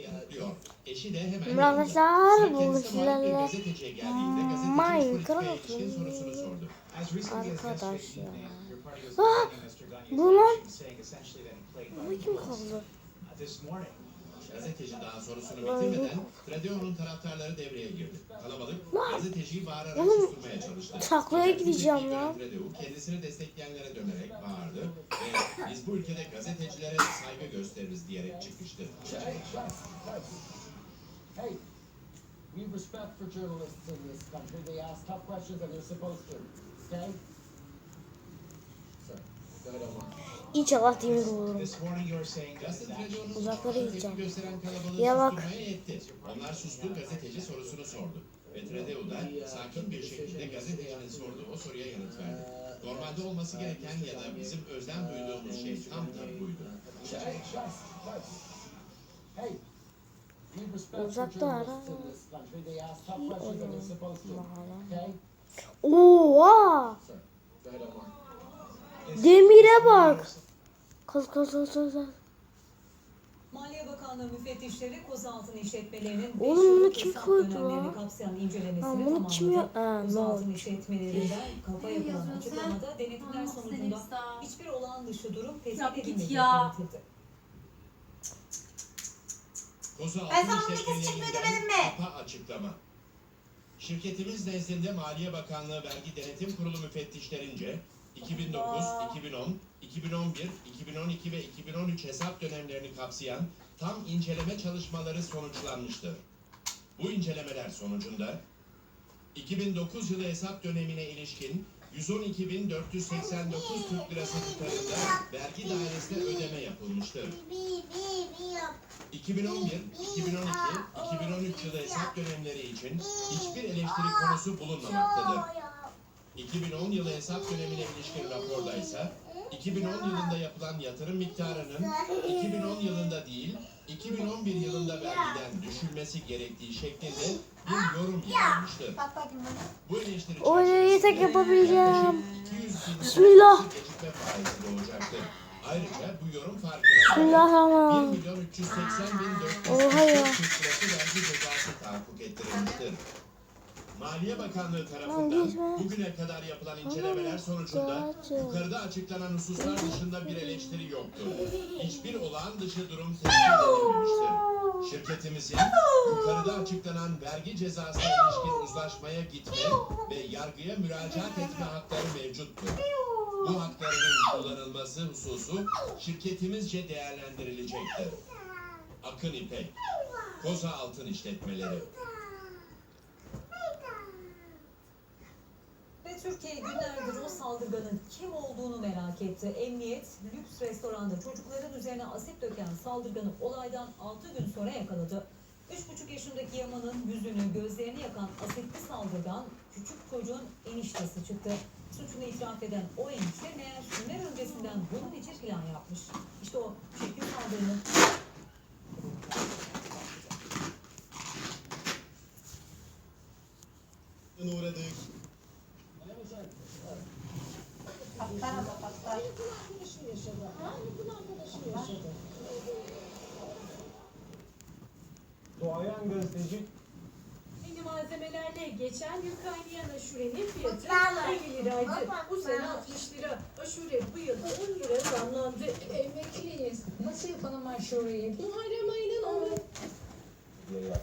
yanıtlıyor. Eşi de hemen arkadaşlar, bir sizlerle Minecraft politikaya ilişkin sorusunu sordu. Arkadaş ya. Ah, bu lan. Bu kim kaldı? Gazeteci daha sorusunu bitirmeden Tradeo'nun taraftarları devreye girdi. Kalabalık gazeteciyi bağırarak susturmaya çalıştı. Taklaya Fakat gideceğim ya. Tradeo kendisini destekleyenlere dönerek bağırdı ve biz bu ülkede gazetecilere saygı gösteririz diyerek çıkıştı. Hey, we respect for journalists in this country. They ask tough questions and they're supposed to. Okay? İnşallah Justin Trudeau'nun Uzaklara gideceğim. Ya bak. Onlar sustu, gazeteci sorusunu sordu. Ve Trudeau da sakin bir şekilde gazetecinin sorduğu o soruya yanıt verdi. Normalde olması gereken ya da bizim özlem duyduğumuz şey tam da buydu. Uzakta ara. Oha! Demire bak. Kaz kaz kaz kaz. Maliye Bakanlığı müfettişleri kozaltın işletmelerinin Oğlum bunu kim koydu lan? kapsayan incelemesini bunu kim ya- Ha, ne Kozaltın oldu? işletmelerinden kafa yapılan açıklamada denetimler Aa, sonucunda hiçbir olağan dışı durum tespit. Koza Ben sana bunu işletmelerinden kız çıkmıyor demedim mi? kapa açıklama. Şirketimiz nezdinde Maliye Bakanlığı Vergi Denetim Kurulu müfettişlerince 2009, 2010, 2011, 2012 ve 2013 hesap dönemlerini kapsayan tam inceleme çalışmaları sonuçlanmıştır. Bu incelemeler sonucunda 2009 yılı hesap dönemine ilişkin 112.489 Türk Lirası tutarında vergi dairesine ödeme yapılmıştır. 2011, 2012, 2013 yılı hesap dönemleri için hiçbir eleştiri konusu bulunmamaktadır. 2010 yılı hesap dönemine ilişkin raporda ise 2010 yılında yapılan yatırım miktarının 2010 yılında değil 2011 yılında vergiden düşülmesi gerektiği şeklinde bir yorum yapılmıştır. Bu eleştiri O neyi tek yapabileceğim. yaklaşık 200 bin Bismillah. Ayrıca bu yorum farkına 1 Bismillahirrahmanirrahim. milyon 380 bin Oha ya. 444 Türk lirası vergi cezası tahakkuk ettirilmiştir. Maliye Bakanlığı tarafından bugüne kadar yapılan incelemeler sonucunda yukarıda açıklanan hususlar dışında bir eleştiri yoktur. Hiçbir olağan dışı durum tespit edilmemiştir. Şirketimizin yukarıda açıklanan vergi cezasına ilişkin uzlaşmaya gitme ve yargıya müracaat etme hakları mevcuttur. Bu haklarının kullanılması hususu şirketimizce değerlendirilecektir. Akın İpek, Koza Altın İşletmeleri. Türkiye günlerdir o saldırganın kim olduğunu merak etti. Emniyet, lüks restoranda çocukların üzerine asit döken saldırganı olaydan 6 gün sonra yakaladı. 3,5 yaşındaki Yaman'ın yüzünü, gözlerini yakan asitli saldırgan küçük çocuğun eniştesi çıktı. Suçunu itiraf eden o enişte meğer günler öncesinden bunun için plan yapmış. İşte o şekil saldırının uğradık. Patlar ama patlar. Doğayan gazeteci Yeni malzemelerle geçen yıl kaynayan aşurenin fiyatı Mutlarla. 50 liraydı. Bu sene 60 lira. Aşure bu yıl 10 lira zamlandı. Emekliyiz. Nasıl yapalım aşureyi? Muharrem ayının onu. Yaya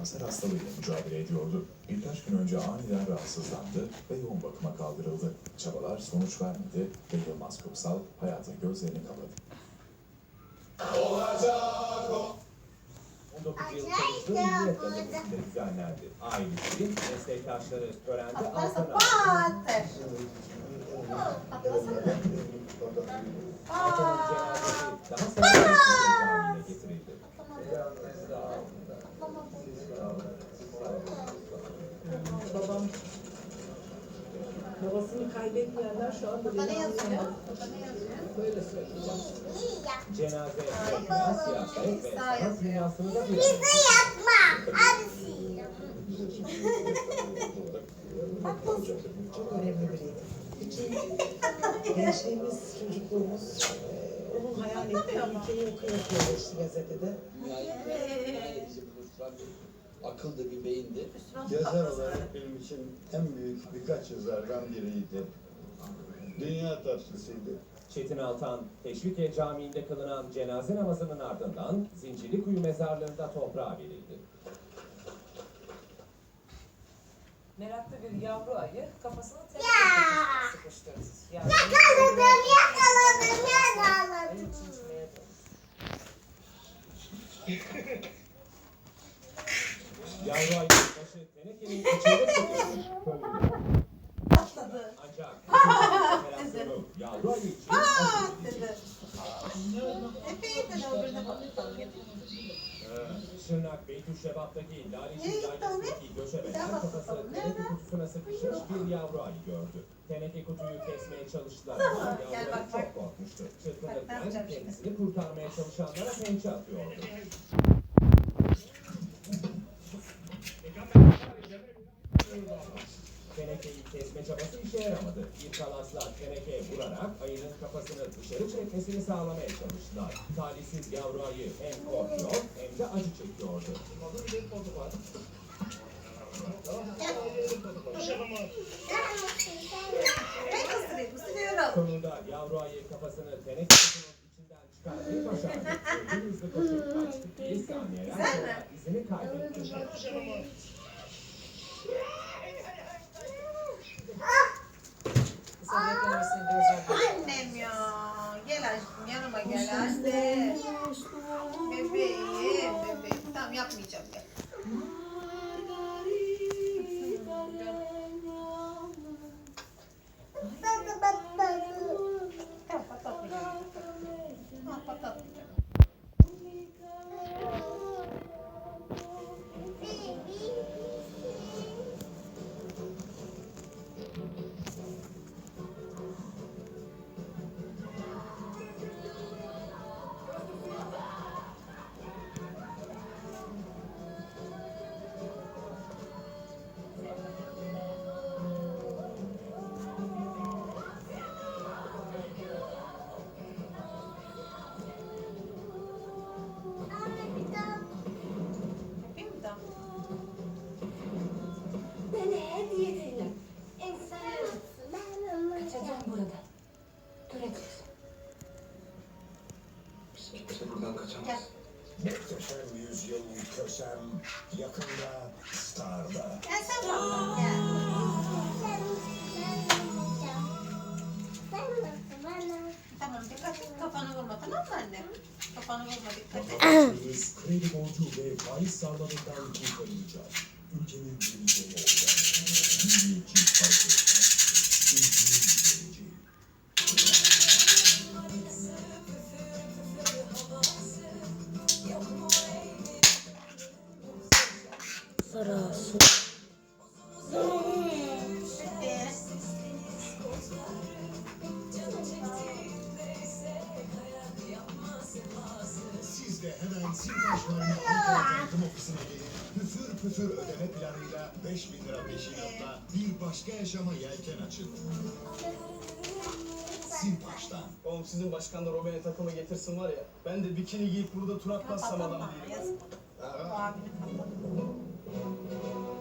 kanser hastalığıyla mücadele ediyordu. Birkaç gün önce aniden rahatsızlandı ve yoğun bakıma kaldırıldı. Çabalar sonuç vermedi ve Yılmaz Köksal hayata gözlerini kapadı. 19 yıl Milliyet Gazetesi'nde düzenlendi. Ailesi, meslektaşları törende Patlarsa altın babasını kaybetmeyenler şu anda beni yazıyor? Böyle söyleyeceğim. Cenaze, reklam, siyaset ve sanat dünyasını da bir Çok önemli biriydi. İki, gençliğimiz, çocukluğumuz, eee, onun hayal ettiği ülkeyi okuyor işte gazetede. Buluşturan bir akıldı, bir beyindi. Yazar olarak benim için en büyük birkaç yazardan biriydi. Dünya tatlısıydı. Çetin Altan, Teşvikiye Camii'nde kılınan cenaze namazının ardından Zincirlikuyu mezarlığında toprağa verildi. Meraklı bir yavru ayı kafasını köşesine sıkıştırdı. Yani Yakaladım, yakaladım, yakaladım. Ayı. Yavru ayının başı tenekenin içine sıkışmış. Patladı. Ancak yavru ayı için acı Dedi. Epey de öbürüne bakalım. Şırnak Beytüşşebat'taki Laleci Nereye gitti abi? Yaylası'ndaki göçebeler daha bak kafası bakalım. teneke Nerede? kutusuna sıkışmış bir yavru ayı gördü. Teneke kutuyu kesmeye çalıştılar. Yavru gel ayı bak, çok bak. korkmuştu. Bak, ne Çırpınırken yapacağım şimdi? kendisini kurtarmaya çalışanlara pençe atıyordu. Tenekeyi kesme çabası işe yaramadı. Bir kalasla tenekeye vurarak ayının kafasını dışarı çekmesini sağlamaya çalıştılar. Talihsiz yavru ayı hem korkuyor hem de acı çekiyordu. Sonunda yavru ayı kafasını teneke kutunun içinden çıkarmayı başardı. Hızlı koşup kaçtı ki saniyeler Güzel mi? izini kaybetti. Anne. Bebeğim, bebeğim. Tamam yapmayacağım gel. Kösem yakında Star'da. Tamam dikkat et kafanı vurma tamam mı anne? Kafanı vurma dikkat et. Biz kredi borcu ve faiz sarmalından kurtarılacağız. Ülkenin geleceği olacak. Milliyetçi Partisi. Ülkenin Püfür ödeme planıyla 5000 lira peşinatta bir başka yaşama yelken açın. Simbaş'tan. Oğlum sizin başkan da Robben'e takımı getirsin var ya. Ben de bikini giyip burada tur atmazsam adam değilim.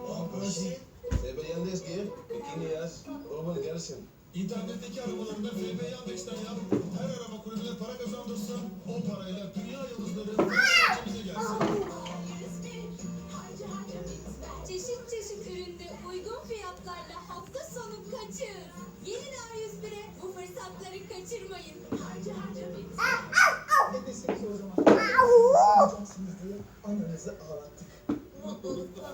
Oh, Percy. FB Yandex gir, bikini yaz, Robben gelsin. İnternetteki arabalarında FB Yandex'ten yap. Her araba kulübüne para kazandırsın. O parayla dünya yıldızları bize gelsin. Çeşit çeşit üründe uygun fiyatlarla hafta sonu kaçır. Gelin A101'e bu fırsatları kaçırmayın. Harca harca bitsin. Ne deseniz o zaman. Alacaksınız diye ananızı ağlattık. Mutluluklar.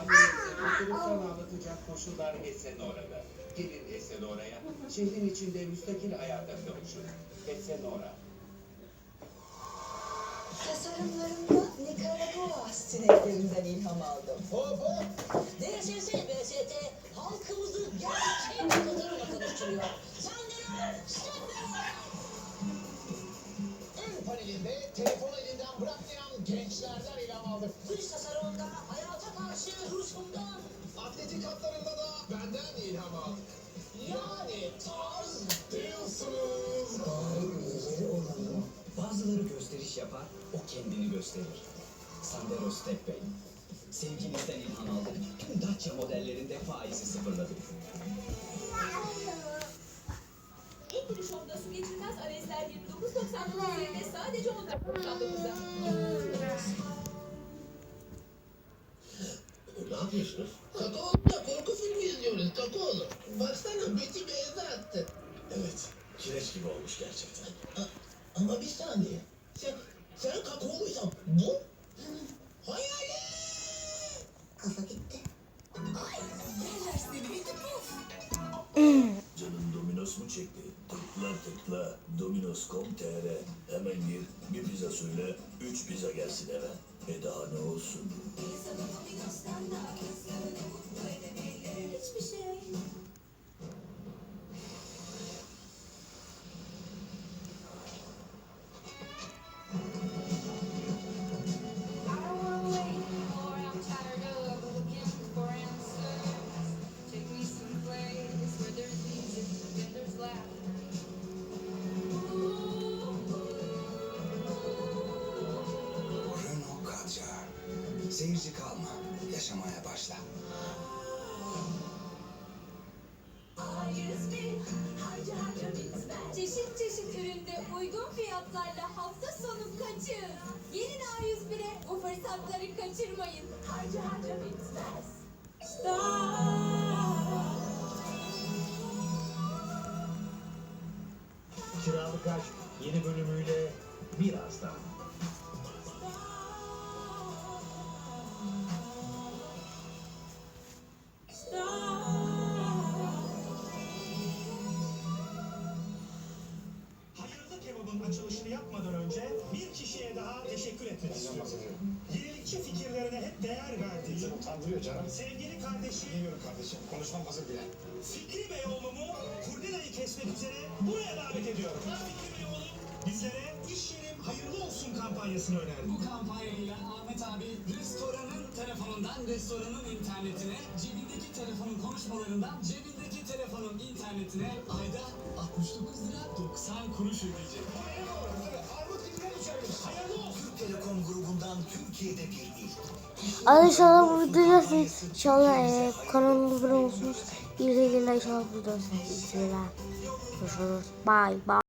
Annenize sana anlatacak koşullar Esenora'da. Gelin Esenora'ya. Şehrin içinde müstakil hayata kavuşun. Esenora. Tasarımlarımda Atletik hatlarında da benden ilham aldık. yani tarz Diyorsunuz. Bazıları gösteriş yapar, o kendini gösterir. Sander Öztek Bey. Sevgilinizden ilham aldık. Tüm Dacia modellerinde faizi sıfırladık. Etkili Shop'da su geçirmez arezler 29.99 yerine sadece 14.99'a. Ne yapıyorsunuz? Kakao'lu. Baksana Betty beyazı attı. Evet, kireç gibi olmuş gerçekten. ama bir saniye. Sen, sen kakaoluysan bu hayali. Kafa gitti. Canın Domino's mu çekti? Tıkla tıkla Domino's.com.tr Hemen gir, bir pizza söyle, üç pizza gelsin eve. E daha ne olsun? Hiçbir şey. Uygun fiyatlarla hafta sonu kaçın. Gelin A101'e bu fırsatları kaçırmayın. Harca harca bitmez. Kiralık Aşk yeni bölümüyle birazdan. Utandırıyor canım. sevgili kardeşi Geliyorum kardeşim. Konuşmam hazır bile. Fikri Beyoğlu'mu kurdelayı kesmek üzere buraya davet ediyorum. Fikri Beyoğlu bizlere iş yerim hayırlı olsun kampanyasını önerdi. Bu kampanyayla Ahmet abi restoranın telefonundan restoranın internetine, cebindeki telefonun konuşmalarından cebindeki telefonun internetine ayda 69 lira 90 kuruş ödeyecek. Armut dibine düşermiş. Hayırlı olsun. Telekom grubundan Türkiye'de bir ilk. Arkadaşlar bu videoda inşallah e, kanalımıza abone olursunuz. İyi seyirler inşallah videoda siz. Görüşürüz. Bye bye.